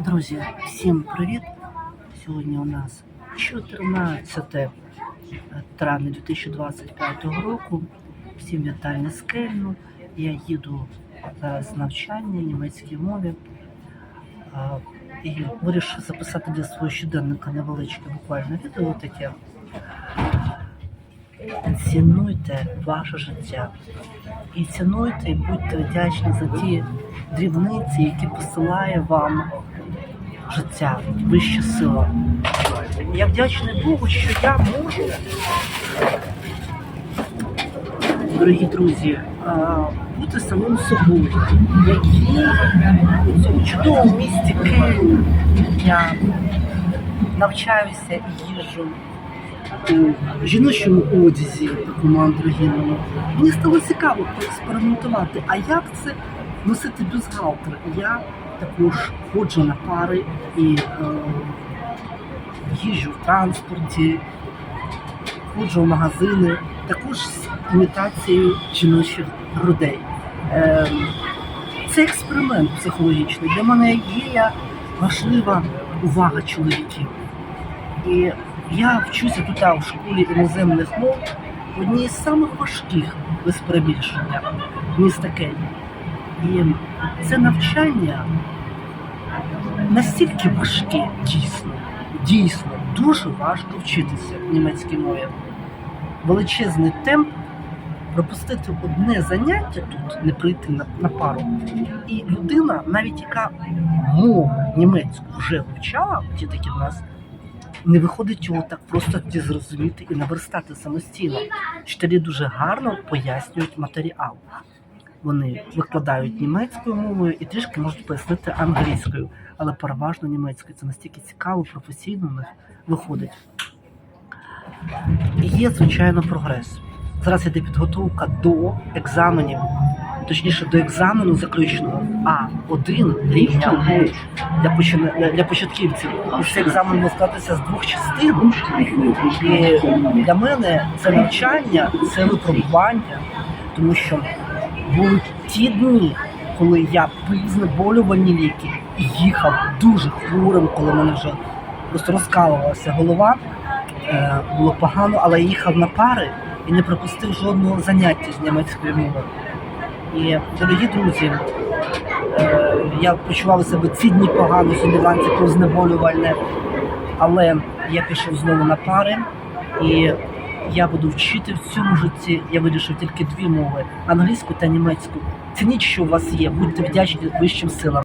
Друзі, всім привіт! Сьогодні у нас 14 травня 2025 року. Всім вітання з Кельну. Я їду з навчання німецькій мові і вирішив записати для свого щоденника невеличке буквально відео таке. Цінуйте ваше життя. І цінуйте і будьте вдячні за ті дрібниці, які посилає вам життя, вища сила. Я вдячний Богу, що я можу, дорогі друзі, бути самим собою, які у цьому чудовому місті Києві я навчаюся і їжджу у жіночому одязі, такому андрогінному. Мені стало цікаво поекспериментувати, а як це носити бюстгальтер. Я також ходжу на пари і е, їжджу в транспорті, ходжу в магазини, також з імітацією жіночих грудей. Е, це експеримент психологічний. Для мене є важлива увага чоловіків. І я вчуся тут в школі іноземних мов в одній з самих важких без перебільшення міста Кельн. І це навчання настільки важке, дійсно, дійсно, дуже важко вчитися німецькій мові. Величезний темп, пропустити одне заняття тут, не прийти на, на пару. І людина, навіть яка мову німецьку вже вивчала, ті такі в нас, не виходить його так просто зрозуміти і наверстати самостійно. Вчителі дуже гарно пояснюють матеріал. Вони викладають німецькою мовою і трішки можуть пояснити англійською, але переважно німецькою. Це настільки цікаво, професійно них виходить. І є, звичайно, прогрес. Зараз іде підготовка до екзаменів, точніше до екзамену заключного А1 рівня для, почина- для- початківців. І цей екзамен може складатися з двох частин. І для мене це навчання, це випробування, тому що були ті дні, коли я пив знеболювальні ліки і їхав дуже хворим, коли мене вже просто розкалувалася голова. Е, було погано, але я їхав на пари і не пропустив жодного заняття з німецької мови. І, дорогі друзі, е, я почував себе ці дні погано, сумніванці про знеболювальне, але я пішов знову на пари і я буду вчити в цьому житті. Я вирішив тільки дві мови англійську та німецьку. Цініть, що у вас є, будьте вдячні вищим силам.